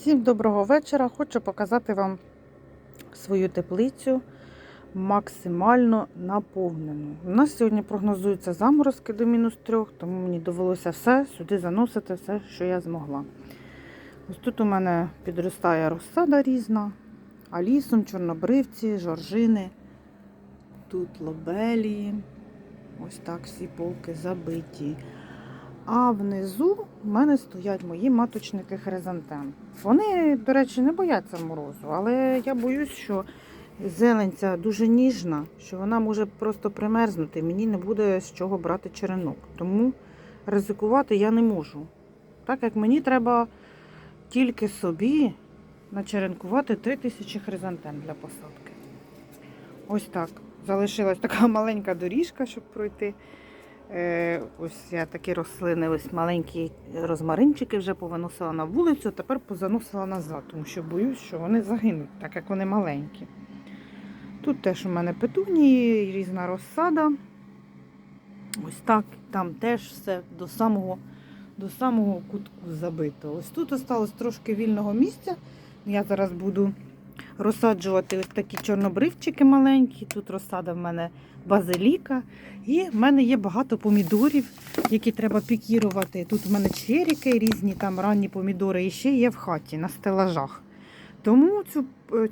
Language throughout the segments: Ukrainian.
Всім доброго вечора. Хочу показати вам свою теплицю максимально наповнену. У нас сьогодні прогнозуються заморозки до мінус трьох, тому мені довелося все сюди заносити, все, що я змогла. Ось тут у мене підростає розсада різна, алісом, чорнобривці, жоржини, тут лобелії. Ось так всі полки забиті. А внизу в мене стоять мої маточники хризантем. Вони, до речі, не бояться морозу, але я боюсь, що зелень ця дуже ніжна, що вона може просто примерзнути. Мені не буде з чого брати черенок. Тому ризикувати я не можу. Так як мені треба тільки собі начеренкувати 3000 хризантем для посадки. Ось так. Залишилась така маленька доріжка, щоб пройти. Е, ось я такі рослини, ось маленькі розмаринчики вже повиносила на вулицю, тепер позаносила назад, тому що боюсь, що вони загинуть, так як вони маленькі. Тут теж у мене петунії, різна розсада. Ось так, там теж все до самого, до самого кутку забито. Ось тут осталось трошки вільного місця. Я зараз буду розсаджувати ось такі чорнобривчики маленькі. Тут розсада в мене базиліка. І в мене є багато помідорів, які треба пікірувати. Тут в мене черіки різні, там ранні помідори, і ще є в хаті на стелажах. Тому цю,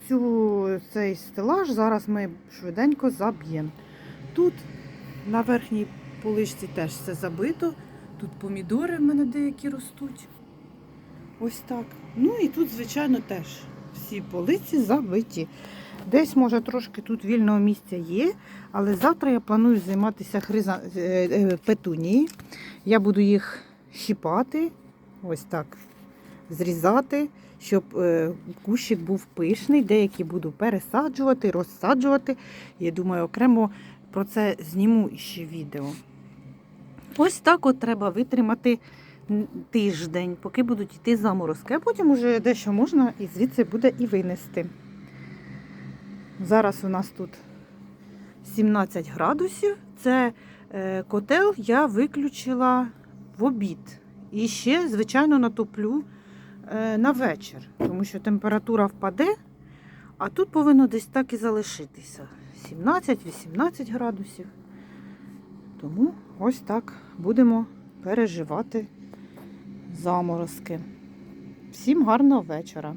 цю, цей стелаж зараз ми швиденько заб'ємо. Тут на верхній поличці теж все забито. Тут помідори в мене деякі ростуть. Ось так. Ну і тут, звичайно, теж всі полиці забиті. Десь, може, трошки тут вільного місця є, але завтра я планую займатися хриза... е, е, петунії. Я буду їх щіпати, ось так, зрізати, щоб е, кущик був пишний. Деякі буду пересаджувати, розсаджувати. Я думаю, окремо про це зніму ще відео. Ось так от треба витримати тиждень, поки будуть йти заморозки, а потім уже дещо можна і звідси буде і винести. Зараз у нас тут 17 градусів. Це е, котел я виключила в обід. І ще, звичайно, натоплю е, на вечір, тому що температура впаде, а тут повинно десь так і залишитися. 17-18 градусів. Тому ось так будемо переживати заморозки. Всім гарного вечора!